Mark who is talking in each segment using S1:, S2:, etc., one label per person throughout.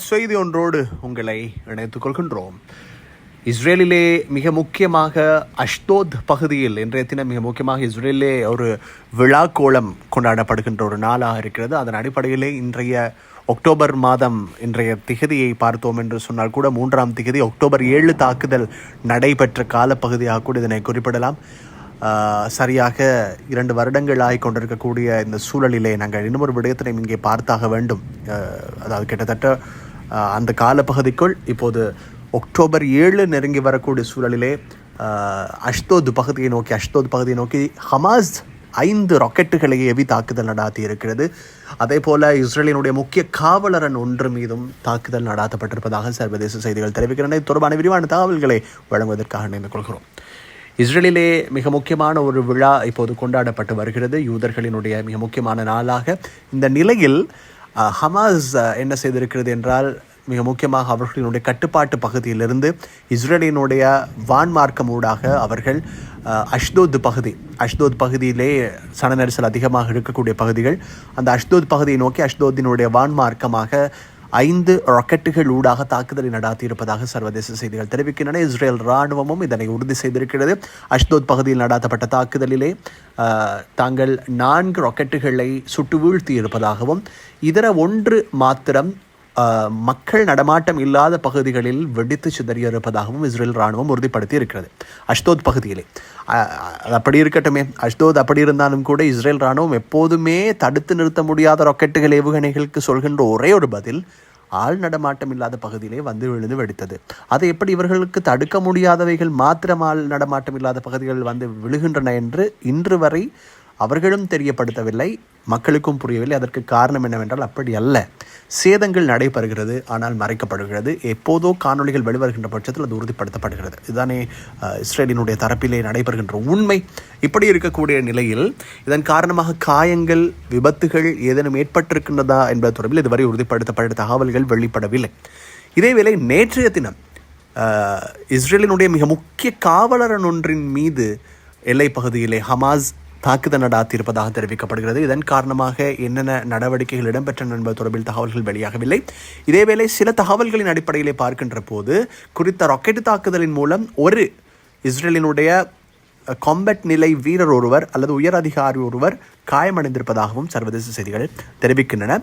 S1: செய்தி ஒன்றோடு உங்களை இணைத்துக் கொள்கின்றோம். இஸ்ரேலிலே மிக முக்கியமாக அஷ்தோத் பகுதியில் இன்றைய தினம் மிக முக்கியமாக இஸ்ரேலிலே ஒரு விழா கோலம் கொண்டாடப்படுகின்ற ஒரு நாளாக இருக்கிறது. அதன் அடிப்படையிலே இன்றைய அக்டோபர் மாதம் இன்றைய திகதியை பார்த்தோம் என்று சொன்னால் கூட மூன்றாம் திகதி அக்டோபர் ஏழு தாக்குதல் நடைபெற்ற காலப்பகுதியாக கூட இதனை குறிப்பிடலாம். சரியாக இரண்டு வருடங்கள் ஆகி கொண்டிருக்கக்கூடிய இந்த சூழலிலே நாங்கள் இன்னொரு விடயத்தினை இங்கே பார்த்தாக வேண்டும். அதாவது கிட்டத்தட்ட அந்த காலப்பகுதிக்குள் இப்போது அக்டோபர் ஏழு நெருங்கி வரக்கூடிய சூழலிலே அஷ்தோத் பகுதியை நோக்கி அஷ்தோத் பகுதியை நோக்கி ஹமாஸ் ஐந்து ராக்கெட்டுகளை எவி தாக்குதல் நடாத்தி இருக்கிறது அதே போல இஸ்ரேலினுடைய முக்கிய காவலரன் ஒன்று மீதும் தாக்குதல் நடாத்தப்பட்டிருப்பதாக சர்வதேச செய்திகள் தெரிவிக்கின்றன. தொடர்பான விரிவான தகவல்களை வழங்குவதற்காக இணைந்து கொள்கிறோம். இஸ்ரேலிலே மிக முக்கியமான ஒரு விழா இப்போது கொண்டாடப்பட்டு வருகிறது. யூதர்களினுடைய மிக முக்கியமான நாளாக. இந்த நிலையில் ஹமாஸ் என்ன செய்திருக்கிறது என்றால் மிக முக்கியமாக அவர்களினுடைய கட்டுப்பாட்டு பகுதியிலிருந்து இஸ்ரேலினுடைய வான்மார்க்கம் ஊடாக அவர்கள் அஷ்தோத் பகுதி அஷ்தோத் பகுதியிலே சன நெரிசல் அதிகமாக இருக்கக்கூடிய பகுதிகள். அந்த அஷ்தோத் பகுதியை நோக்கி அஷ்தோத்தினுடைய வான்மார்க்கமாக ஐந்து ராக்கெட்டுகள் ஊடாக தாக்குதலை நடாத்தியிருப்பதாக சர்வதேச செய்திகள் தெரிவிக்கின்றன. இஸ்ரேல் ராணுவமும் இதனை உறுதி செய்திருக்கிறது. அஷ்தோத் பகுதியில் நடாத்தப்பட்ட தாக்குதலிலே தாங்கள் நான்கு ராக்கெட்டுகளை சுட்டு வீழ்த்தி இருப்பதாகவும் இதர ஒன்று மாத்திரம் மக்கள் நடமாட்டம் இல்லாத பகுதிகளில் வெடித்து சிதறியிருப்பதாகவும் இஸ்ரேல் ராணுவம் உறுதிப்படுத்தி இருக்கிறது அஷ்தோத் பகுதியிலே. அப்படி இருக்கட்டுமே. அஷ்தோத் அப்படி இருந்தாலும் கூட இஸ்ரேல் ராணுவம் எப்போதுமே தடுத்து நிறுத்த முடியாத ராக்கெட்டுகள் ஏவுகணைகளுக்கு சொல்கின்ற ஒரே ஒரு பதில் ஆள் நடமாட்டம் இல்லாத பகுதியிலே வந்து விழுந்து வெடித்தது. அதை எப்படி இவர்களுக்கு தடுக்க முடியாதவைகள் மாத்திரம் ஆள் நடமாட்டம் இல்லாத பகுதிகள் வந்து விழுகின்றன என்று இன்று வரை அவர்களும் தெரியப்படுத்தவில்லை மக்களுக்கும் புரியவில்லை. அதற்கு காரணம் என்னவென்றால் அப்படி அல்ல. சேதங்கள் நடைபெறுகிறது ஆனால் மறைக்கப்படுகிறது. எப்போதோ காணொளிகள் வெளிவருகின்ற பட்சத்தில் அது உறுதிப்படுத்தப்படுகிறது. இதுதானே இஸ்ரேலினுடைய தரப்பிலே நடைபெறுகின்ற உண்மை. இப்படி இருக்கக்கூடிய நிலையில் இதன் காரணமாக காயங்கள் விபத்துகள் ஏதேனும் ஏற்பட்டிருக்கின்றதா என்பது தொடர்பில் இதுவரை உறுதிப்படுத்தப்பட்ட தகவல்கள் வெளிப்படவில்லை. இதேவேளை நேற்றைய தினம் இஸ்ரேலினுடைய மிக முக்கிய காவலரன் ஒன்றின் மீது எல்லை பகுதியிலே ஹமாஸ் தாக்குதல் நடாத்தியிருப்பதாக தெரிவிக்கப்படுகிறது. இதன் காரணமாக என்னென்ன நடவடிக்கைகள் இடம்பெற்றன என்பது தொடர்பில் தகவல்கள் வெளியாகவில்லை. இதேவேளை சில தகவல்களின் அடிப்படையிலே பார்க்கின்ற போது குறித்த ராக்கெட் தாக்குதலின் மூலம் ஒரு இஸ்ரேலினுடைய காம்பட் நிலை வீரர் ஒருவர் அல்லது உயர் அதிகாரி ஒருவர் காயமடைந்திருப்பதாகவும் சர்வதேச செய்திகள் தெரிவிக்கின்றன.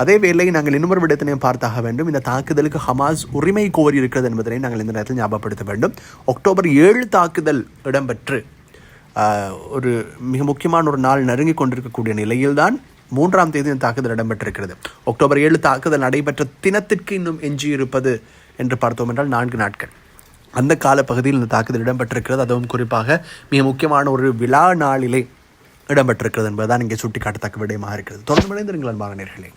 S1: அதேவேளை நாங்கள் இன்னொரு விடத்தினையும் பார்த்தாக வேண்டும். இந்த தாக்குதலுக்கு ஹமாஸ் உரிமை கோரி இருக்கிறது என்பதனை நாங்கள் இந்த நேரத்தில் ஞாபகப்படுத்த வேண்டும். அக்டோபர் ஏழு தாக்குதல் இடம்பெற்று ஒரு மிக முக்கியமான ஒரு நாள் நெருங்கி கொண்டிருக்கக்கூடிய நிலையில்தான் மூன்றாம் தேதி இந்த தாக்குதல் இடம்பெற்றிருக்கிறது. அக்டோபர் ஏழு தாக்குதல் நடைபெற்ற தினத்திற்கு இன்னும் எஞ்சியிருப்பது என்று பார்த்தோம் என்றால் நான்கு நாட்கள். அந்த காலப்பகுதியில் இந்த தாக்குதல் இடம்பெற்றிருக்கிறது. அதுவும் குறிப்பாக மிக முக்கியமான ஒரு விழா நாளிலே இடம்பெற்றிருக்கிறது என்பதுதான் இங்கே சுட்டிக்காட்டத்தக்க விடயமாக இருக்கிறது. தொடர்ந்து இணைந்திருங்கள் அன்பாக நேர்களே.